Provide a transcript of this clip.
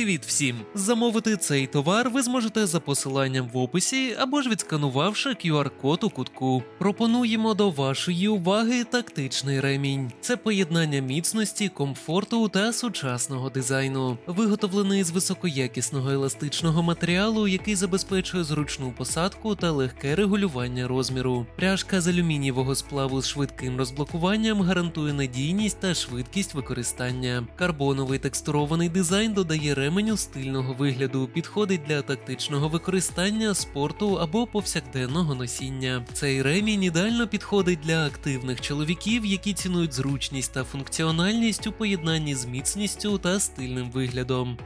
Привіт всім! Замовити цей товар ви зможете за посиланням в описі або ж відсканувавши QR-код у кутку. Пропонуємо до вашої уваги тактичний ремінь. Це поєднання міцності, комфорту та сучасного дизайну, виготовлений з високоякісного еластичного матеріалу, який забезпечує зручну посадку та легке регулювання розміру. Пряжка з алюмінієвого сплаву з швидким розблокуванням гарантує надійність та швидкість використання. Карбоновий текстурований дизайн додає ременю стильного вигляду, підходить для тактичного використання, спорту або повсякденного носіння. Цей ремінь ідеально підходить для активних чоловіків, які цінують зручність та функціональність у поєднанні з міцністю та стильним виглядом.